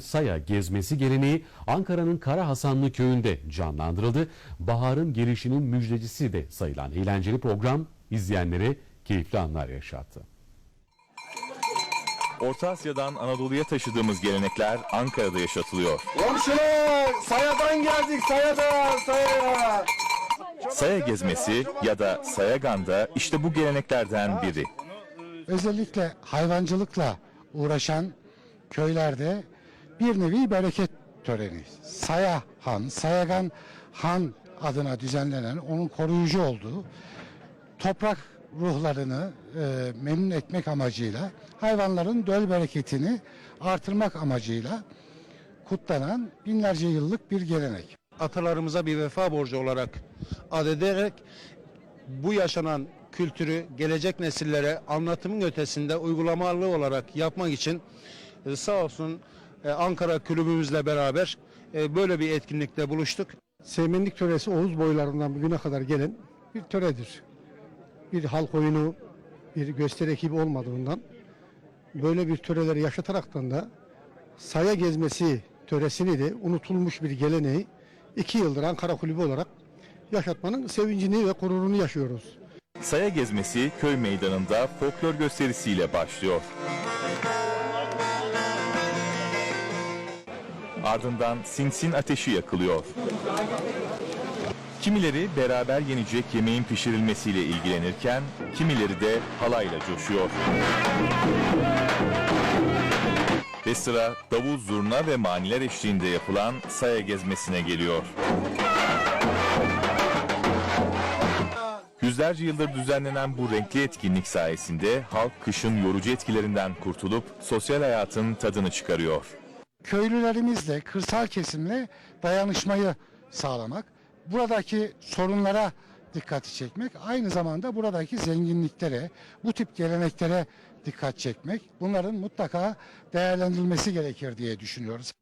Saya gezmesi geleneği Ankara'nın Kara Hasanlı köyünde canlandırıldı. Baharın gelişinin müjdecisi de sayılan eğlenceli program izleyenlere keyifli anlar yaşattı. Orta Asya'dan Anadolu'ya taşıdığımız gelenekler Ankara'da yaşatılıyor. Komşular Saya'dan geldik Saya'dan Saya'ya. Saya gezmesi ya da Sayagan'da işte bu geleneklerden biri. özellikle hayvancılıkla uğraşan köylerde bir nevi bereket töreni. Saya Han, Sayagan Han adına düzenlenen, onun koruyucu olduğu toprak ruhlarını e, memnun etmek amacıyla hayvanların döl bereketini artırmak amacıyla kutlanan binlerce yıllık bir gelenek. atalarımıza bir vefa borcu olarak adederek bu yaşanan kültürü gelecek nesillere anlatımın ötesinde uygulamalı olarak yapmak için e, sağ olsun Ankara kulübümüzle beraber e, böyle bir etkinlikte buluştuk. Seymenlik töresi Oğuz boylarından bugüne kadar gelen bir töredir. Bir halk oyunu, bir gösteri ekibi olmadığından böyle bir töreleri yaşataraktan da saya gezmesi töresini de unutulmuş bir geleneği iki yıldır Ankara Kulübü olarak yaşatmanın sevincini ve gururunu yaşıyoruz. Saya gezmesi köy meydanında folklor gösterisiyle başlıyor. Ardından sinsin ateşi yakılıyor. Kimileri beraber yenecek yemeğin pişirilmesiyle ilgilenirken, kimileri de halayla coşuyor. Ve sıra davul, zurna ve maniler eşliğinde yapılan saya gezmesine geliyor. Yüzlerce yıldır düzenlenen bu renkli etkinlik sayesinde halk kışın yorucu etkilerinden kurtulup sosyal hayatın tadını çıkarıyor. Köylülerimizle, kırsal kesimle dayanışmayı sağlamak, buradaki sorunlara dikkati çekmek, aynı zamanda buradaki zenginliklere, bu tip geleneklere dikkat çekmek, bunların mutlaka değerlendirilmesi gerekir diye düşünüyoruz.